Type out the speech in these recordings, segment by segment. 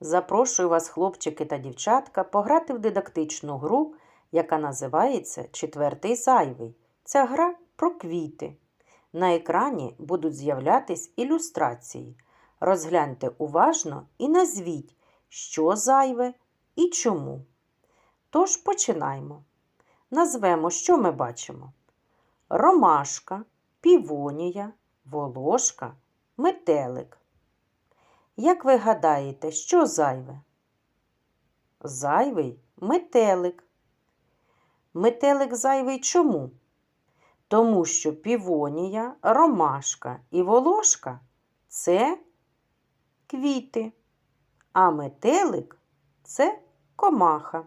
Запрошую вас, хлопчики та дівчатка, пограти в дидактичну гру, яка називається Четвертий зайвий. Ця гра про квіти. На екрані будуть з'являтись ілюстрації. Розгляньте уважно і назвіть, що зайве і чому. Тож починаємо. Назвемо, що ми бачимо: ромашка, півонія, волошка, метелик. Як ви гадаєте, що зайве? Зайвий метелик. Метелик зайвий чому? Тому що півонія, ромашка і волошка це квіти, а метелик це комаха.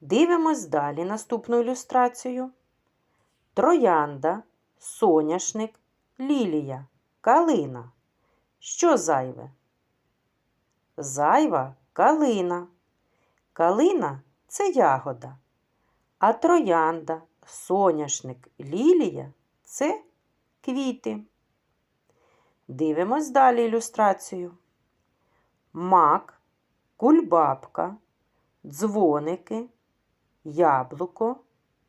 Дивимось далі наступну ілюстрацію. Троянда, соняшник, лілія, калина. Що зайве? Зайва калина. Калина це ягода, а троянда, соняшник, лілія це квіти. Дивимось далі ілюстрацію. Мак, кульбабка, дзвоники, яблуко.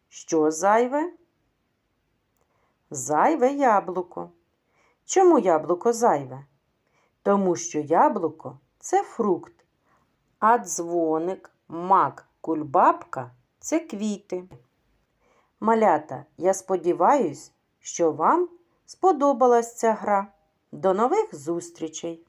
Що зайве? Зайве яблуко. Чому яблуко зайве? Тому що яблуко це фрукт, а дзвоник, мак, кульбабка це квіти. Малята, я сподіваюсь, що вам сподобалась ця гра. До нових зустрічей!